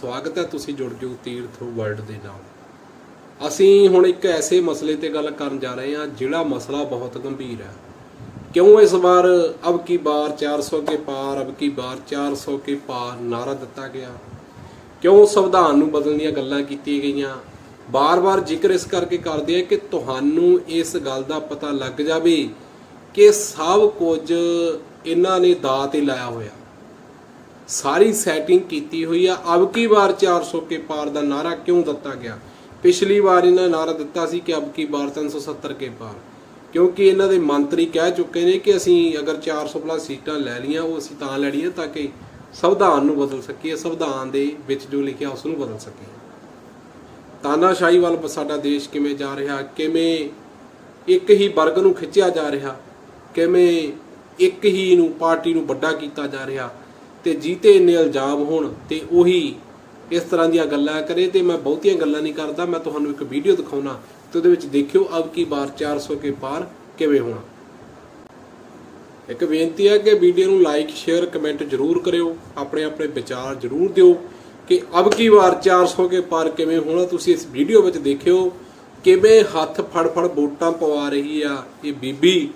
ਸਵਾਗਤ ਹੈ ਤੁਸੀਂ ਜੁੜ ਜਾਓ ਤੀਰਥ ਵਰਲਡ ਦੇ ਨਾਲ। ਅਸੀਂ ਹੁਣ ਇੱਕ ਐਸੇ ਮਸਲੇ ਤੇ ਗੱਲ ਕਰਨ ਜਾ ਰਹੇ ਹਾਂ ਜਿਹੜਾ ਮਸਲਾ ਬਹੁਤ ਗੰਭੀਰ ਹੈ। ਕਿਉਂ ਇਸ ਵਾਰ ਅਬ ਕੀ ਬਾਰ 400 ਕੇ ਪਾਰ, ਅਬ ਕੀ ਬਾਰ 400 ਕੇ ਪਾਰ ਨਾਰਾ ਦਿੱਤਾ ਗਿਆ? ਕਿਉਂ ਸੰਵਿਧਾਨ ਨੂੰ ਬਦਲਣ ਦੀਆਂ ਗੱਲਾਂ ਕੀਤੀਆਂ ਗਈਆਂ? ਬਾਰ-ਬਾਰ ਜ਼ਿਕਰ ਇਸ ਕਰਕੇ ਕਰਦੇ ਆ ਕਿ ਤੁਹਾਨੂੰ ਇਸ ਗੱਲ ਦਾ ਪਤਾ ਲੱਗ ਜਾਵੇ ਕਿ ਸਭ ਕੁਝ ਇਹਨਾਂ ਨੇ ਦਾਅ ਤੇ ਲਾਇਆ ਹੋਇਆ। ਸਾਰੀ ਸੈਟਿੰਗ ਕੀਤੀ ਹੋਈ ਆ। ਅਬ ਕੀ ਵਾਰ 400 ਕੇ ਪਾਰ ਦਾ ਨਾਰਾ ਕਿਉਂ ਦਿੱਤਾ ਗਿਆ? ਪਿਛਲੀ ਵਾਰ ਇਹਨਾਂ ਨੇ ਨਾਰਾ ਦਿੱਤਾ ਸੀ ਕਿ ਅਬ ਕੀ ਵਾਰ 370 ਕੇ ਪਾਰ। ਕਿਉਂਕਿ ਇਹਨਾਂ ਦੇ ਮੰਤਰੀ ਕਹਿ ਚੁੱਕੇ ਨੇ ਕਿ ਅਸੀਂ ਅਗਰ 400 ਪਲੱਸ ਸੀਟਾਂ ਲੈ ਲਈਆਂ, ਉਹ ਅਸੀਂ ਤਾਂ ਲੈਣੀਆਂ ਤਾਂ ਕਿ ਸੰਵਿਧਾਨ ਨੂੰ ਬਦਲ ਸਕੀਏ, ਸੰਵਿਧਾਨ ਦੇ ਵਿੱਚ ਜੋ ਲਿਖਿਆ ਉਸ ਨੂੰ ਬਦਲ ਸਕੀਏ। ਤਾਨਾਸ਼ਾਹੀ ਵੱਲ ਸਾਡਾ ਦੇਸ਼ ਕਿਵੇਂ ਜਾ ਰਿਹਾ? ਕਿਵੇਂ ਇੱਕ ਹੀ ਵਰਗ ਨੂੰ ਖਿੱਚਿਆ ਜਾ ਰਿਹਾ? ਕਿਵੇਂ ਇੱਕ ਹੀ ਨੂੰ, ਪਾਰਟੀ ਨੂੰ ਵੱਡਾ ਕੀਤਾ ਜਾ ਰਿਹਾ? ਤੇ ਜੀਤੇ ਇੰਨੇ ਇਲਜ਼ਾਮ ਹੋਣ ਤੇ ਉਹੀ ਇਸ ਤਰ੍ਹਾਂ ਦੀਆਂ ਗੱਲਾਂ ਕਰੇ ਤੇ ਮੈਂ ਬਹੁਤੀਆਂ ਗੱਲਾਂ ਨਹੀਂ ਕਰਦਾ, ਮੈਂ ਤੁਹਾਨੂੰ ਇੱਕ ਵੀਡੀਓ ਦਿਖਾਉਣਾ ਤੇ ਉਹਦੇ ਵਿੱਚ ਦੇਖਿਓ ਅਬ ਕੀ ਬਾਰ 400 ਕੇ ਪਾਰ ਕਿਵੇਂ ਹੋਣਾ। ਇੱਕ ਬੇਨਤੀ ਹੈ ਕਿ ਵੀਡੀਓ ਨੂੰ ਲਾਈਕ ਸ਼ੇਅਰ ਕਮੈਂਟ ਜਰੂਰ ਕਰਿਓ, ਆਪਣੇ ਆਪਣੇ ਵਿਚਾਰ ਜਰੂਰ ਦਿਓ ਕਿ ਅਬ ਕੀ ਵਾਰ 400 ਕੇ ਪਾਰ ਕਿਵੇਂ ਹੋਣਾ, ਤੁਸੀਂ ਇਸ ਵੀਡੀਓ ਵਿੱਚ ਦੇਖਿਓ ਕਿਵੇਂ ਹੱਥ ਫੜ ਫੜ ਵੋਟਾਂ ਪਵਾ ਰਹੀ ਆ ਇਹ ਬੀਬੀ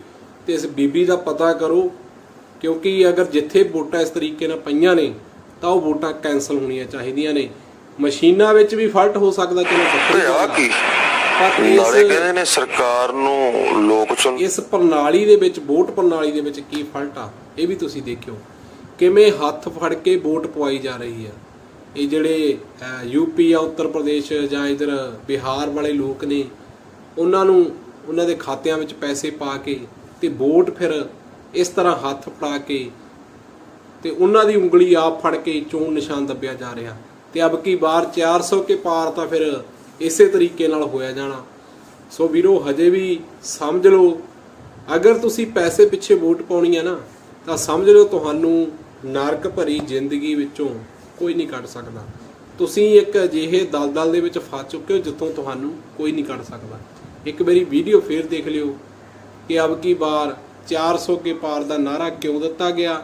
ਤੇ ਇਸ ਬੀਬੀ ਦਾ ਪਤਾ ਕਰੋ ਕਿਉਂਕਿ ਅਗਰ ਜਿੱਥੇ ਵੋਟਾਂ ਇਸ ਤਰੀਕੇ ਨਾਲ ਪਈਆਂ ਨੇ ਤਾਂ ਉਹ ਵੋਟਾਂ ਕੈਨਸਲ ਹੋਣੀਆਂ ਚਾਹੀਦੀਆਂ ਨੇ। ਮਸ਼ੀਨਾਂ ਵਿੱਚ ਵੀ ਫਾਲਟ ਹੋ ਸਕਦਾ ਚਲੋ ਤੇ ਆ। ਕੀ? ਨਾਲੇ ਕਹਿੰਦੇ ਨੇ ਸਰਕਾਰ ਨੂੰ ਲੋਕ ਚੁਣ ਇਸ ਪ੍ਰਣਾਲੀ ਦੇ ਵਿੱਚ ਵੋਟ ਪ੍ਰਣਾਲੀ ਦੇ ਵਿੱਚ ਕੀ ਫਲਟ ਆ ਇਹ ਵੀ ਤੁਸੀਂ ਦੇਖਿਓ। ਕਿਵੇਂ ਹੱਥ ਫੜ ਕੇ ਵੋਟ ਪਵਾਈ ਜਾ ਰਹੀ ਆ। ਇਹ ਜਿਹੜੇ ਯੂਪੀ ਆ ਉੱਤਰ ਪ੍ਰਦੇਸ਼ ਜਾਂ ਇਧਰ ਬਿਹਾਰ ਵਾਲੇ ਲੋਕ ਨੇ ਉਹਨਾਂ ਨੂੰ ਉਹਨਾਂ ਦੇ ਖਾਤਿਆਂ ਵਿੱਚ ਪੈਸੇ ਪਾ ਕੇ ਤੇ ਵੋਟ ਫਿਰ ਇਸ ਤਰ੍ਹਾਂ ਹੱਥ ਫੜਾ ਕੇ ਤੇ ਉਹਨਾਂ ਦੀ ਉਂਗਲੀ ਆਪ ਫੜ ਕੇ ਚੋਣ ਨਿਸ਼ਾਨ ਦੱਬਿਆ ਜਾ ਰਿਹਾ। ਤੇ ਅਬ ਕੀ ਬਾਰ 400 ਕੇ ਪਾਰ ਤਾਂ ਫਿਰ ਇਸੇ ਤਰੀਕੇ ਨਾਲ ਹੋਇਆ ਜਾਣਾ। ਸੋ ਵੀਰੋ, ਹਜੇ ਵੀ ਸਮਝ ਲਓ, ਅਗਰ ਤੁਸੀਂ ਪੈਸੇ ਪਿੱਛੇ ਵੋਟ ਪਾਉਣੀ ਹੈ ਨਾ, ਤਾਂ ਸਮਝ ਲਓ ਤੁਹਾਨੂੰ ਨਰਕ ਭਰੀ ਜ਼ਿੰਦਗੀ ਵਿੱਚੋਂ ਕੋਈ ਨਹੀਂ ਕੱਢ ਸਕਦਾ। ਤੁਸੀਂ ਇੱਕ ਅਜਿਹੇ ਦਲਦਲ ਦੇ ਵਿੱਚ ਫਸ ਚੁੱਕੇ ਹੋ ਜਿੱਥੋਂ ਤੁਹਾਨੂੰ ਕੋਈ ਨਹੀਂ ਕੱਢ ਸਕਦਾ। ਇੱਕ ਵਾਰੀ ਵੀਡੀਓ ਫੇਰ ਦੇਖ ਲਿਓ ਕਿ ਅਬ ਕੀ ਬਾਰ 400 ਕੇ ਪਾਰ ਦਾ ਨਾਰਾ ਕਿਉਂ ਦਿੱਤਾ ਗਿਆ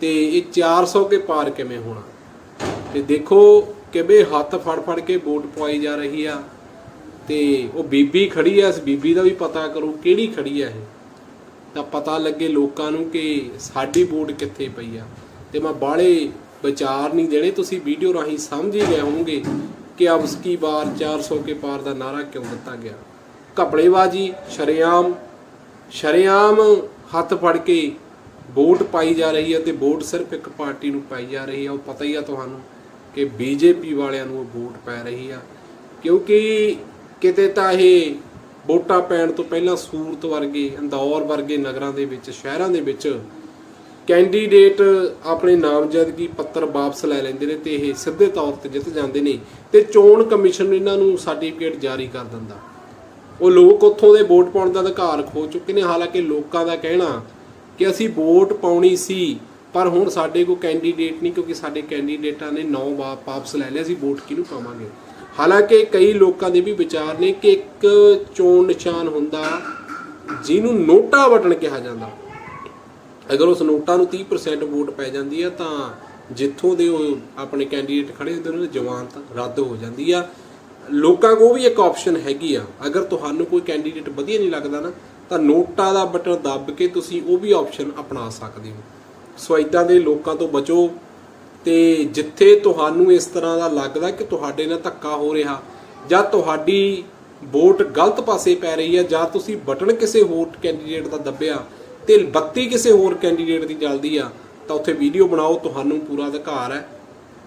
ਤੇ ਇਹ 400 ਕੇ ਪਾਰ ਕਿਵੇਂ ਹੋਣਾ? ਤੇ ਦੇਖੋ ਕਿਵੇਂ ਹੱਥ ਫੜ ਫੜ ਕੇ ਵੋਟ ਪਵਾਈ ਜਾ ਰਹੀ ਆ ਤੇ ਉਹ ਬੀਬੀ ਖੜੀ ਆ, ਇਸ ਬੀਬੀ ਦਾ ਵੀ ਪਤਾ ਕਰੋ ਕਿਹੜੀ ਖੜੀ ਆ ਇਹ। ਤਾਂ ਪਤਾ ਲੱਗੇ ਲੋਕਾਂ ਨੂੰ ਕਿ ਸਾਡੀ ਵੋਟ ਕਿੱਥੇ ਪਈ ਆ। ਤੇ ਮੈਂ ਬਾਹਲੇ ਵਿਚਾਰ ਨਹੀਂ ਦੇਣੇ, ਤੁਸੀਂ ਵੀਡੀਓ ਰਾਹੀਂ ਸਮਝ ਹੀ ਗਏ ਹੋਵੋਗੇ ਕਿ ਅਬ ਕੀ ਬਾਰ 400 ਕੇ ਪਾਰ ਦਾ ਨਾਰਾ ਕਿਉਂ ਦਿੱਤਾ ਗਿਆ। ਕਪੜੇਬਾਜੀ ਸ਼ਰੇਆਮ ਸ਼ਰੇਆਮ ਹੱਥ ਫੜ ਕੇ ਵੋਟ ਪਾਈ ਜਾ ਰਹੀ ਹੈ ਤੇ ਵੋਟ ਸਿਰਫ ਇੱਕ ਪਾਰਟੀ ਨੂੰ ਪਾਈ ਜਾ ਰਹੀ ਹੈ। ਉਹ ਪਤਾ ਹੀ ਆ ਤੁਹਾਨੂੰ ਕਿ ਬੀਜੇਪੀ ਵਾਲਿਆਂ ਨੂੰ ਉਹ ਵੋਟ ਪੈ ਰਹੀ ਆ। ਕਿਉਂਕਿ ਕਿਤੇ ਤਾਂ ਇਹ ਵੋਟਾਂ ਪੈਣ ਤੋਂ ਪਹਿਲਾਂ ਸੂਰਤ ਵਰਗੇ, ਇੰਦੌਰ ਵਰਗੇ ਨਗਰਾਂ ਦੇ ਵਿੱਚ, ਸ਼ਹਿਰਾਂ ਦੇ ਵਿੱਚ ਕੈਂਡੀਡੇਟ ਆਪਣੇ ਨਾਮਜ਼ਦਗੀ ਪੱਤਰ ਵਾਪਸ ਲੈ ਲੈਂਦੇ ਨੇ ਤੇ ਇਹ ਸਿੱਧੇ ਤੌਰ ਤੇ ਜਿੱਤ ਜਾਂਦੇ ਨੇ ਤੇ ਚੋਣ ਕਮਿਸ਼ਨ ਇਹਨਾਂ ਨੂੰ ਸਰਟੀਫਿਕੇਟ ਜਾਰੀ ਕਰ ਦਿੰਦਾ। ਉਹ ਲੋਕ ਉੱਥੋਂ ਦੇ ਵੋਟ ਪਾਉਣ ਦਾ ਅਧਿਕਾਰ ਖੋ ਚੁੱਕੇ ਨੇ, ਹਾਲਾਂਕਿ ਲੋਕਾਂ ਦਾ ਕਹਿਣਾ ਕਿ ਅਸੀਂ ਵੋਟ ਪਾਉਣੀ ਸੀ, ਪਰ ਹੁਣ ਸਾਡੇ ਕੋਲ ਕੈਂਡੀਡੇਟ ਨਹੀਂ, ਕਿਉਂਕਿ ਸਾਡੇ ਕੈਂਡੀਡੇਟਾਂ ਨੇ ਨੌ ਵਾਪਸ ਲੈ ਲਿਆ, ਅਸੀਂ ਵੋਟ ਕਿਹਨੂੰ ਪਾਵਾਂਗੇ? ਹਾਲਾਂਕਿ ਕਈ ਲੋਕਾਂ ਦੇ ਵੀ ਵਿਚਾਰ ਨੇ ਕਿ ਇੱਕ ਚੋਣ ਨਿਸ਼ਾਨ ਹੁੰਦਾ, ਜਿਹਨੂੰ ਨੋਟਾ ਬਟਨ ਕਿਹਾ ਜਾਂਦਾ। ਅਗਰ ਉਸ ਨੋਟਾਂ ਨੂੰ 30% ਵੋਟ ਪੈ ਜਾਂਦੀ ਹੈ ਤਾਂ ਜਿੱਥੋਂ ਦੇ ਉਹ ਆਪਣੇ ਕੈਂਡੀਡੇਟ ਖੜੇ ਹੁੰਦੇ ਉਹਨਾਂ ਦੀ ਜ਼ਮਾਨਤ ਰੱਦ ਹੋ ਜਾਂਦੀ ਆ। ਲੋਕਾਂ ਕੋਲ ਵੀ ਇੱਕ ਆਪਸ਼ਨ ਹੈਗੀ ਆ। ਅਗਰ ਤੁਹਾਨੂੰ ਕੋਈ ਕੈਂਡੀਡੇਟ ਵਧੀਆ ਨਹੀਂ ਲੱਗਦਾ ਨਾ, ਤਾਂ ਨੋਟਾਂ ਦਾ ਬਟਨ ਦੱਬ ਕੇ ਤੁਸੀਂ ਉਹ ਵੀ ਆਪਸ਼ਨ ਅਪਣਾ ਸਕਦੇ ਹੋ। ਸੋ ਇਦਾਂ ਦੇ ਲੋਕਾਂ ਤੋਂ ਬਚੋ ਤੇ ਜਿੱਥੇ ਤੁਹਾਨੂੰ ਇਸ ਤਰ੍ਹਾਂ ਦਾ ਲੱਗਦਾ ਕਿ ਤੁਹਾਡੇ ਨਾਲ ਧੱਕਾ ਹੋ ਰਿਹਾ, ਜਾਂ ਤੁਹਾਡੀ ਵੋਟ ਗਲਤ ਪਾਸੇ ਪੈ ਰਹੀ ਹੈ ਜਾਂ ਤੁਸੀਂ ਬਟਨ ਕਿਸੇ ਹੋਰ ਕੈਂਡੀਡੇਟ ਦਾ ਦੱਬਿਆ ਤੇ ਬੱਤੀ ਕਿਸੇ ਹੋਰ ਕੈਂਡੀਡੇਟ ਦੀ ਜਲਦੀ ਆ, ਤਾਂ ਉੱਥੇ ਵੀਡੀਓ ਬਣਾਓ, ਤੁਹਾਨੂੰ ਪੂਰਾ ਅਧਿਕਾਰ ਹੈ।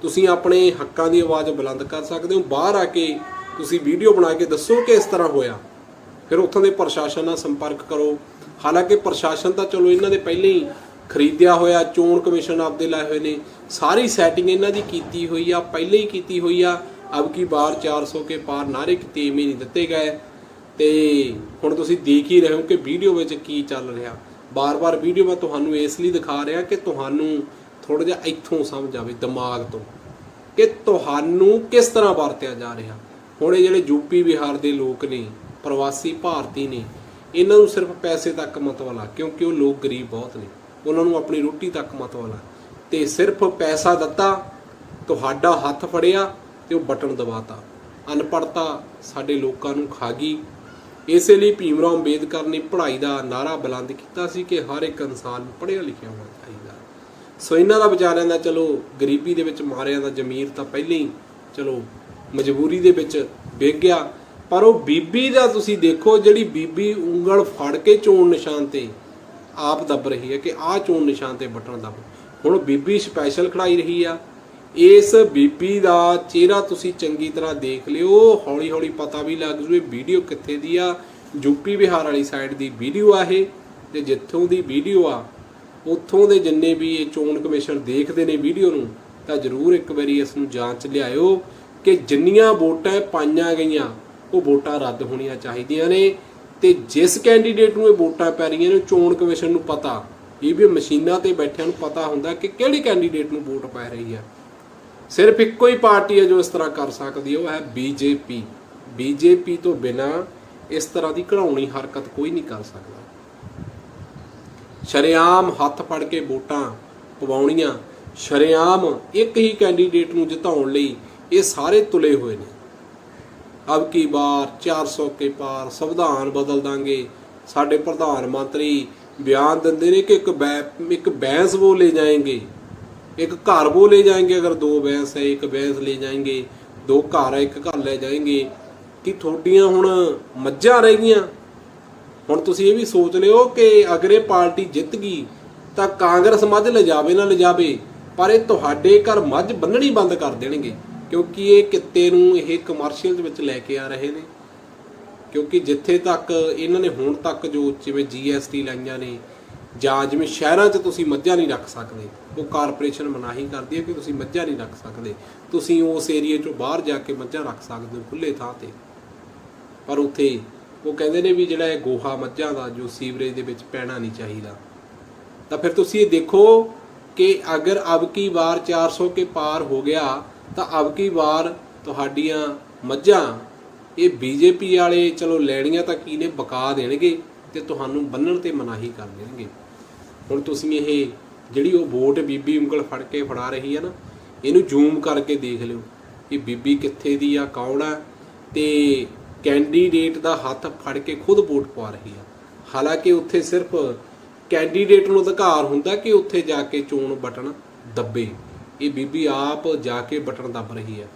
ਤੁਸੀਂ ਆਪਣੇ ਹੱਕਾਂ ਦੀ ਆਵਾਜ਼ ਬੁਲੰਦ ਕਰ ਸਕਦੇ ਹੋ। ਬਾਹਰ ਆ ਕੇ ਤੁਸੀਂ ਵੀਡੀਓ ਬਣਾ ਕੇ ਦੱਸੋ ਕਿ ਇਸ ਤਰ੍ਹਾਂ ਹੋਇਆ। ਫਿਰ ਉੱਥੋਂ ਦੇ ਪ੍ਰਸ਼ਾਸਨ ਨਾਲ ਸੰਪਰਕ ਕਰੋ। ਹਾਲਾਂਕਿ ਪ੍ਰਸ਼ਾਸਨ ਤਾਂ ਚਲੋ ਇਹਨਾਂ ਦੇ ਪਹਿਲਾਂ ਹੀ ਖਰੀਦਿਆ ਹੋਇਆ, ਚੋਣ ਕਮਿਸ਼ਨ ਆਪਦੇ ਲਾਏ ਹੋਏ ਨੇ। ਸਾਰੀ ਸੈਟਿੰਗ ਇਹਨਾਂ ਦੀ ਕੀਤੀ ਹੋਈ ਆ, ਪਹਿਲਾਂ ਹੀ ਕੀਤੀ ਹੋਈ ਆ। ਅਬ ਕੀ ਬਾਰ 400 ਕੇ ਪਾਰ ਨਾਰੇ ਕਿਤੇ ਵੀ ਨਹੀਂ ਦਿੱਤੇ ਗਏ। ਤੇ ਹੁਣ ਤੁਸੀਂ ਦੇਖ ਹੀ ਰਹੇ ਹੋ ਕਿ ਵੀਡੀਓ ਵਿੱਚ ਕੀ ਚੱਲ ਰਿਹਾ। ਬਾਰ-ਬਾਰ ਵੀਡੀਓ ਮੈਂ ਤੁਹਾਨੂੰ ਇਸ ਲਈ ਦਿਖਾ ਰਿਹਾ ਕਿ ਤੁਹਾਨੂੰ ਥੋੜਾ ਜਿਹਾ ਇੱਥੋਂ ਸਮਝ ਆਵੇ, ਦਿਮਾਗ ਤੋਂ। ਕਿ ਤੁਹਾਨੂੰ ਕਿਸ ਤਰ੍ਹਾਂ ਵਰਤਿਆ ਜਾ ਰਿਹਾ? ਹੁਣ ਇਹ ਜਿਹੜੇ ਯੂਪੀ ਬਿਹਾਰ ਦੇ ਲੋਕ ਨੇ, ਪ੍ਰਵਾਸੀ ਭਾਰਤੀ ਨੇ, ਇਹਨਾਂ ਨੂੰ ਸਿਰਫ ਪੈਸੇ ਤੱਕ ਮਤਲਬ ਆ ਕਿਉਂਕਿ ਉਹ ਲੋਕ ਗਰੀਬ ਬਹੁਤ ਨੇ, ਉਹਨਾਂ ਨੂੰ ਆਪਣੀ ਰੋਟੀ ਤੱਕ ਮਤਲਬ ਆ ਤੇ ਸਿਰਫ ਪੈਸਾ ਦਿੱਤਾ, ਤੁਹਾਡਾ ਹੱਥ ਫੜਿਆ ਤੇ ਉਹ ਬਟਨ ਦਬਾਤਾ। ਅਨਪੜਤਾ ਸਾਡੇ ਲੋਕਾਂ ਨੂੰ ਖਾ ਗਈ। ਇਸੇ ਲਈ ਭੀਮ ਭੀਮਰਾਓ ਅੰਬੇਦਕਰ ਨੇ ਪੜ੍ਹਾਈ ਦਾ ਨਾਰਾ ਬੁਲੰਦ ਕੀਤਾ ਸੀ ਕਿ ਹਰ ਇੱਕ ਇਨਸਾਨ ਨੂੰ ਪੜ੍ਹਿਆ ਲਿਖਿਆ ਹੋਣਾ ਚਾਹੀਦਾ। ਸੋ ਇਹਨਾਂ ਦਾ ਵਿਚਾਰਿਆਂ ਦਾ ਚਲੋ ਗਰੀਬੀ ਦੇ ਵਿੱਚ ਮਾਰਿਆਂ ਦਾ ਜ਼ਮੀਰ ਤਾਂ ਪਹਿਲਾਂ ਹੀ ਚਲੋ ਮਜਬੂਰੀ ਦੇ ਵਿੱਚ ਵਿਗ ਗਿਆ। ਪਰ ਉਹ ਬੀਬੀ ਦਾ ਤੁਸੀਂ ਦੇਖੋ ਜਿਹੜੀ ਬੀਬੀ ਉਂਗਲ ਫੜ ਕੇ ਚੋਣ ਨਿਸ਼ਾਨ ਤੇ ਆਪ ਦੱਬ ਰਹੀ ਹੈ ਕਿ ਆਹ ਚੋਣ ਨਿਸ਼ਾਨ ਤੇ ਬਟਨ ਦੱਬ। ਹੁਣ ਬੀਬੀ ਸਪੈਸ਼ਲ ਖੜਾਈ ਰਹੀ ਆ। ਇਸ ਬੀਬੀ ਦਾ ਚਿਹਰਾ ਤੁਸੀਂ ਚੰਗੀ ਤਰ੍ਹਾਂ ਦੇਖ ਲਿਓ। ਹੌਲੀ ਹੌਲੀ ਪਤਾ ਵੀ ਲੱਗ ਜੂ ਇਹ ਵੀਡੀਓ ਕਿੱਥੇ ਦੀ ਆ। ਯੂਪੀ ਬਿਹਾਰ ਵਾਲੀ ਸਾਈਡ ਦੀ ਵੀਡੀਓ ਆ ਇਹ ਤੇ ਜਿੱਥੋਂ ਦੀ ਵੀਡੀਓ ਆ ਉੱਥੋਂ ਦੇ ਜਿੰਨੇ ਵੀ ਇਹ ਚੋਣ ਕਮਿਸ਼ਨ ਦੇਖਦੇ ਨੇ ਵੀਡੀਓ ਨੂੰ, ਤਾਂ ਜ਼ਰੂਰ ਇੱਕ ਵਾਰੀ ਇਸ ਨੂੰ ਜਾਂਚ ਲਿਆਇਓ ਕਿ ਜਿੰਨੀਆਂ ਵੋਟਾਂ ਪਾਈਆਂ ਗਈਆਂ, ਉਹ ਵੋਟਾਂ ਰੱਦ ਹੋਣੀਆਂ ਚਾਹੀਦੀਆਂ ਨੇ। ਤੇ ਜਿਸ ਕੈਂਡੀਡੇਟ ਨੂੰ ਇਹ ਵੋਟਾਂ ਪੈ ਰਹੀਆਂ ਨੇ, ਚੋਣ ਕਮਿਸ਼ਨ ਨੂੰ ਪਤਾ। ਇਹ ਵੀ ਮਸ਼ੀਨਾਂ ਤੇ ਬੈਠਿਆਂ ਨੂੰ ਪਤਾ ਹੁੰਦਾ ਕਿ ਕਿਹੜੇ ਕੈਂਡੀਡੇਟ ਨੂੰ ਵੋਟ ਪੈ ਰਹੀ ਹੈ ਸਿਰਫ ਇੱਕੋ ਹੀ ਪਾਰਟੀ ਹੈ ਜੋ ਇਸ ਤਰ੍ਹਾਂ ਕਰ ਸਕਦੀ ਹੈ, ਉਹ ਹੈ ਬੀਜੇਪੀ ਬੀਜੇਪੀ ਤੋਂ ਬਿਨਾ ਇਸ ਤਰ੍ਹਾਂ ਦੀ ਘੜਾਉਣੀ ਹਰਕਤ ਕੋਈ ਨਹੀਂ ਕਰ ਸਕਦਾ। ਸ਼ਰੇਆਮ ਹੱਥ ਫੜ ਕੇ ਵੋਟਾਂ ਪਵਾਉਣੀਆਂ। ਸ਼ਰੇਆਮ ਇੱਕ ਹੀ ਕੈਂਡੀਡੇਟ ਨੂੰ ਜਿਤਾਉਣ ਲਈ ਇਹ ਸਾਰੇ ਤੁਲੇ ਹੋਏ ਨੇ। ਅਬ ਕੀ ਬਾਰ 400 ਕੇ ਪਾਰ ਸੰਵਿਧਾਨ ਬਦਲ ਦਾਂਗੇ। ਸਾਡੇ ਪ੍ਰਧਾਨ ਮੰਤਰੀ ਬਿਆਨ ਦਿੰਦੇ ਨੇ ਕਿ ਇੱਕ ਇੱਕ ਬੈਂਸ ਉਹ ਲੈ ਜਾਏਗੇ। ਇੱਕ ਘਰ ਵੋ ਲੈ ਜਾਏਗੇ, ਅਗਰ ਦੋ ਬੈਂਸ ਹੈ, ਇੱਕ ਬੈਂਸ ਲੈ ਜਾਏਗੇ। ਦੋ ਘਰ ਹੈ, ਇੱਕ ਘਰ ਲੈ ਜਾਏਗੇ। ਕਿ ਤੁਹਾਡੀਆਂ ਹੁਣ ਮੱਝਾਂ ਰਹਿ ਗਈਆਂ? ਹੁਣ ਤੁਸੀਂ ਇਹ ਵੀ ਸੋਚ ਲਿਓ ਕਿ ਅਗਰ ਇਹ ਪਾਰਟੀ ਜਿੱਤ ਗਈ ਤਾਂ ਕਾਂਗਰਸ ਮੱਝ ਲਿਜਾਵੇ ਨਾ ਲਿਜਾਵੇ, ਪਰ ਇਹ ਤੁਹਾਡੇ ਘਰ ਮੱਝ ਬੰਨਣੀ ਬੰਦ ਕਰ ਦੇਣਗੇ, ਕਿਉਂਕਿ ਇਹ ਕਿੱਤੇ ਨੂੰ ਇਹ ਕਮਰਸ਼ੀਅਲ ਦੇ ਵਿੱਚ ਲੈ ਕੇ ਆ ਰਹੇ ਨੇ। ਕਿਉਂਕਿ ਜਿੱਥੇ ਤੱਕ ਇਹਨਾਂ ਨੇ ਹੁਣ ਤੱਕ ਜੋ ਜਿਵੇਂ ਜੀਐਸਟੀ ਲਾਈਆਂ ਨੇ, ਜਾਂ ਜਿਵੇਂ ਸ਼ਹਿਰਾਂ 'ਚ ਤੁਸੀਂ ਮੱਝਾਂ ਨਹੀਂ ਰੱਖ ਸਕਦੇ, ਉਹ ਕਾਰਪੋਰੇਸ਼ਨ ਮਨਾਹੀ ਕਰਦੀ ਹੈ ਕਿ ਤੁਸੀਂ ਮੱਝਾਂ ਨਹੀਂ ਰੱਖ ਸਕਦੇ। ਤੁਸੀਂ ਉਸ ਏਰੀਏ 'ਚੋਂ ਬਾਹਰ ਜਾ ਕੇ ਮੱਝਾਂ ਰੱਖ ਸਕਦੇ ਹੋ ਖੁੱਲੇ ਥਾਂ ਤੇ। ਪਰ ਉੱਥੇ ਉਹ ਕਹਿੰਦੇ ਨੇ ਵੀ ਜਿਹੜਾ ਇਹ ਗੋਹਾ ਮੱਝਾਂ ਦਾ ਜੋ ਸੀਵਰੇਜ ਦੇ ਵਿੱਚ ਪੈਣਾ ਨਹੀਂ ਚਾਹੀਦਾ। ਤਾਂ ਫਿਰ ਤੁਸੀਂ ਇਹ ਦੇਖੋ ਕਿ ਅਗਰ ਅਬ ਕੀ ਵਾਰ 400 ਕੇ ਪਾਰ ਹੋ ਗਿਆ, ਤਾਂ ਅਬ ਕੀ ਵਾਰ ਤੁਹਾਡੀਆਂ ਮੱਝਾਂ, ਇਹ ਬੀਜੇਪੀ ਵਾਲੇ ਚਲੋ ਲੈਣੀਆਂ ਤਾਂ ਕੀ ਨੇ, ਬਕਾ ਦੇਣਗੇ ਤੇ ਤੁਹਾਨੂੰ ਬੰਨਣ ਤੇ ਮਨਾਹੀ ਕਰ ਦੇਣਗੇ। ਹੁਣ ਤੁਸੀਂ ਇਹ ਜਿਹੜੀ ਉਹ ਵੋਟ ਬੀਬੀ ਉਂਗਲ ਫੜ ਕੇ ਫੜਾ ਰਹੀ ਹੈ ਨਾ, ਇਹਨੂੰ ਜ਼ੂਮ ਕਰਕੇ ਦੇਖ ਲਿਓ ਕਿ ਬੀਬੀ ਕਿੱਥੇ ਦੀ ਆ, ਕੌਣ ਆ ਤੇ ਕੈਂਡੀਡੇਟ ਦਾ ਹੱਥ ਫੜ ਕੇ ਖੁਦ ਵੋਟ ਪਵਾ ਰਹੀ ਆ ਹਾਲਾਂਕਿ ਉੱਥੇ ਸਿਰਫ ਕੈਂਡੀਡੇਟ ਨੂੰ ਅਧਿਕਾਰ ਹੁੰਦਾ ਕਿ ਉੱਥੇ ਜਾ ਕੇ ਚੋਣ ਬਟਨ ਦੱਬੇ। ਇਹ ਬੀਬੀ ਆਪ ਜਾ ਕੇ ਬਟਨ ਦੱਬ ਰਹੀ ਹੈ।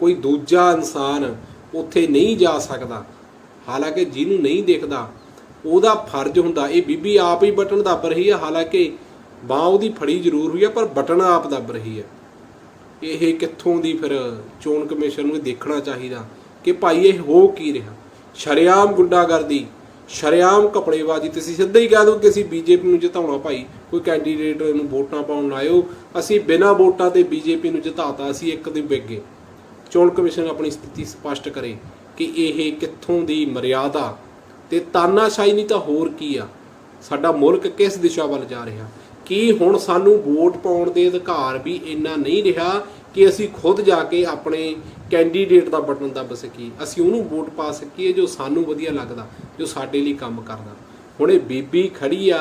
ਕੋਈ ਦੂਜਾ ਇਨਸਾਨ ਉੱਥੇ ਨਹੀਂ ਜਾ ਸਕਦਾ। ਹਾਲਾਂਕਿ ਜਿਹਨੂੰ ਨਹੀਂ ਦੇਖਦਾ, ਉਹਦਾ ਫਰਜ਼ ਹੁੰਦਾ, ਇਹ ਬੀਬੀ ਆਪ ਹੀ ਬਟਨ ਦੱਬ ਰਹੀ ਹੈ। ਹਾਲਾਂਕਿ ਬਾਹ ਉਹਦੀ ਫੜੀ ਜ਼ਰੂਰ ਹੋਈ ਹੈ, ਪਰ ਬਟਨ ਆਪ ਦੱਬ ਰਹੀ ਹੈ। ਇਹ ਕਿੱਥੋਂ ਦੀ ਫਿਰ ਚੋਣ ਕਮਿਸ਼ਨ ਨੂੰ ਇਹ ਦੇਖਣਾ ਚਾਹੀਦਾ? ਕਿ ਭਾਈ ਇਹ ਹੋ ਕੀ ਰਿਹਾ? ਸ਼ਰੇਆਮ ਗੁੰਡਾਗਰਦੀ, ਸ਼ਰੇਆਮ ਕਪੜੇਬਾਜ਼ੀ ਤੁਸੀਂ ਸਿੱਧਾ ਹੀ ਕਹਿ ਦਿਓ ਕਿ ਅਸੀਂ ਬੀਜੇਪੀ ਨੂੰ ਜਿਤਾਉਣਾ ਭਾਈ। ਕੋਈ ਕੈਂਡੀਡੇਟ ਨੂੰ ਵੋਟਾਂ ਪਾਉਣ ਆਇਓ। ਅਸੀਂ ਬਿਨਾਂ ਵੋਟਾਂ ਤੇ ਬੀਜੇਪੀ ਨੂੰ ਜਿਤਾਤਾ, ਅਸੀਂ ਇੱਕ ਦਿਨ ਵਿਗੇ ਚੋਣ ਕਮਿਸ਼ਨ ਆਪਣੀ ਸਥਿਤੀ ਸਪਸ਼ਟ ਕਰੇ ਕਿ ਇਹ ਕਿੱਥੋਂ ਦੀ ਮਰਿਆਦਾ? ਤੇ ਤਾਨਾਸ਼ਾਹੀ ਨਹੀਂ ਤਾਂ ਹੋਰ ਕੀ ਆ? ਸਾਡਾ ਮੁਲਕ ਕਿਸ ਦਿਸ਼ਾ ਵੱਲ ਜਾ ਰਿਹਾ? ਕੀ ਹੁਣ ਸਾਨੂੰ ਵੋਟ ਪਾਉਣ ਦੇ ਅਧਿਕਾਰ ਵੀ ਇੰਨਾ ਨਹੀਂ ਰਿਹਾ ਕਿ ਅਸੀਂ ਖੁਦ ਜਾ ਕੇ ਆਪਣੇ ਕੈਂਡੀਡੇਟ ਦਾ ਬਟਨ ਦੱਬ ਸਕੀਏ। ਅਸੀਂ ਉਹਨੂੰ ਵੋਟ ਪਾ ਸਕੀਏ ਜੋ ਸਾਨੂੰ ਵਧੀਆ ਲੱਗਦਾ, ਜੋ ਸਾਡੇ ਲਈ ਕੰਮ ਕਰਦਾ। ਹੁਣ ਇਹ ਬੀਬੀ ਖੜੀ ਆ,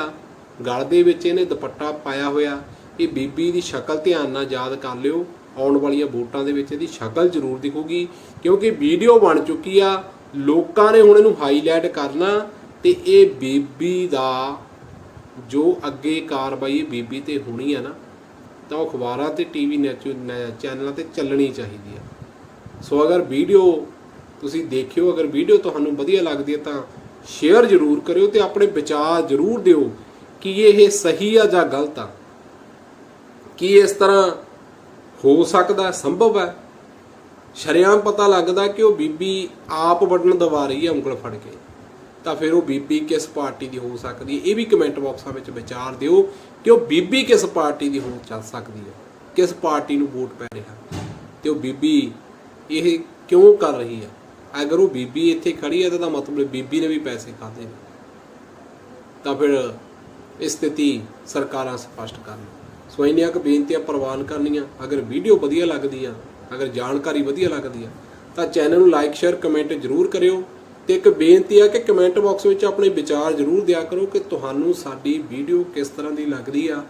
ਗਲ ਦੇ ਵਿੱਚ ਇਹਨੇ ਦੁਪੱਟਾ ਪਾਇਆ ਹੋਇਆ, ਇਹ ਬੀਬੀ ਦੀ ਸ਼ਕਲ ਧਿਆਨ ਨਾਲ ਯਾਦ ਕਰ ਲਿਓ। ਆਉਣ ਵਾਲੀਆਂ ਵੋਟਾਂ ਦੇ ਵਿੱਚ ਇਹਦੀ ਸ਼ਕਲ ਜ਼ਰੂਰ ਦਿਖੂਗੀ, ਕਿਉਂਕਿ ਵੀਡੀਓ ਬਣ ਚੁੱਕੀ ਆ, ਲੋਕਾਂ ਨੇ ਹੁਣ ਇਹਨੂੰ ਹਾਈਲਾਈਟ ਕਰਨਾ ਤੇ ਇਹ ਬੀਬੀ ਦਾ ਜੋ ਅੱਗੇ ਕਾਰਵਾਈ ਬੀਬੀ ਤੇ ਹੋਣੀ ਆ ਨਾ ਤਾਂ ਉਹ ਅਖਬਾਰਾਂ ਤੇ ਟੀਵੀ ਚੈਨਲਾਂ ਤੇ ਚੱਲਣੀ ਚਾਹੀਦੀ ਆ। ਸੋ ਅਗਰ ਵੀਡੀਓ ਤੁਸੀਂ ਦੇਖਿਓ, ਅਗਰ ਵੀਡੀਓ ਤੁਹਾਨੂੰ ਵਧੀਆ ਲੱਗਦੀ ਹੈ ਤਾਂ ਸ਼ੇਅਰ ਜ਼ਰੂਰ ਕਰਿਓ ਤੇ ਆਪਣੇ ਵਿਚਾਰ ਜ਼ਰੂਰ ਦਿਓ ਕਿ ਇਹ ਸਹੀ ਆ ਜਾਂ ਗਲਤ ਆ। ਕੀ ਇਸ ਤਰ੍ਹਾਂ ਹੋ ਸਕਦਾ ਸੰਭਵ ਹੈ? ਸ਼ਰੇਆਮ ਪਤਾ ਲੱਗਦਾ ਕਿ ਉਹ ਬੀਬੀ ਆਪ ਬਟਨ ਦਬਾ ਰਹੀ ਹੈ ਉਂਗਲ ਫੜ ਕੇ। ਤਾਂ ਫਿਰ ਉਹ ਬੀਬੀ ਕਿਸ ਪਾਰਟੀ ਦੀ ਹੋ ਸਕਦੀ ਹੈ? ਇਹ ਵੀ ਕਮੈਂਟ ਬਾਕਸਾਂ ਵਿੱਚ ਵਿਚਾਰ ਦਿਓ ਕਿ ਉਹ ਬੀਬੀ ਕਿਸ ਪਾਰਟੀ ਦੀ ਹੋ ਚੱਲ ਸਕਦੀ ਹੈ? ਕਿਸ ਪਾਰਟੀ ਨੂੰ ਵੋਟ ਪੈ ਰਿਹਾ? ਤੇ ਉਹ ਬੀਬੀ ਇਹ ਕਿਉਂ ਕਰ ਰਹੀ ਹੈ? ਅਗਰ ਉਹ ਬੀਬੀ ਇੱਥੇ ਖੜੀ ਹੈ ਤਾਂ ਇਹਦਾ ਮਤਲਬ ਬੀਬੀ ਨੇ ਵੀ ਪੈਸੇ ਖਾਦੇ ਨੇ। ਤਾਂ ਫਿਰ ਇਹ ਸਥਿਤੀ ਸਰਕਾਰਾਂ ਸਪਸ਼ਟ ਕਰਨ ਸੋ ਇੰਨੀਆਂ ਕੁ ਬੇਨਤੀਆਂ ਪ੍ਰਵਾਨ ਕਰਨੀਆਂ। ਅਗਰ ਵੀਡੀਓ ਵਧੀਆ ਲੱਗਦੀ ਆ, ਅਗਰ ਜਾਣਕਾਰੀ ਵਧੀਆ ਲੱਗਦੀ ਆ, ਤਾਂ ਚੈਨਲ ਨੂੰ ਲਾਈਕ, ਸ਼ੇਅਰ, ਕਮੈਂਟ ਜ਼ਰੂਰ ਕਰਿਓ। ਤੇ ਇੱਕ ਬੇਨਤੀ ਆ ਕਿ ਕਮੈਂਟ ਬਾਕਸ ਵਿੱਚ ਆਪਣੇ ਵਿਚਾਰ ਜ਼ਰੂਰ ਦਿਆ ਕਰੋ ਕਿ ਤੁਹਾਨੂੰ ਸਾਡੀ ਵੀਡੀਓ ਕਿਸ ਤਰ੍ਹਾਂ ਦੀ ਲੱਗਦੀ ਆ,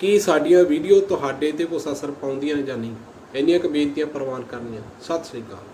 ਕੀ ਸਾਡੀਆਂ ਵੀਡੀਓ ਤੁਹਾਡੇ ਤੇ ਕੁਛ ਅਸਰ ਪਾਉਂਦੀਆਂ ਜਾਂ ਨਹੀਂ। ਇੰਨੀਆਂ ਕੁ ਬੇਨਤੀਆਂ ਪ੍ਰਵਾਨ ਕਰਨੀਆਂ। ਸਤਿ ਸ੍ਰੀ ਅਕਾਲ।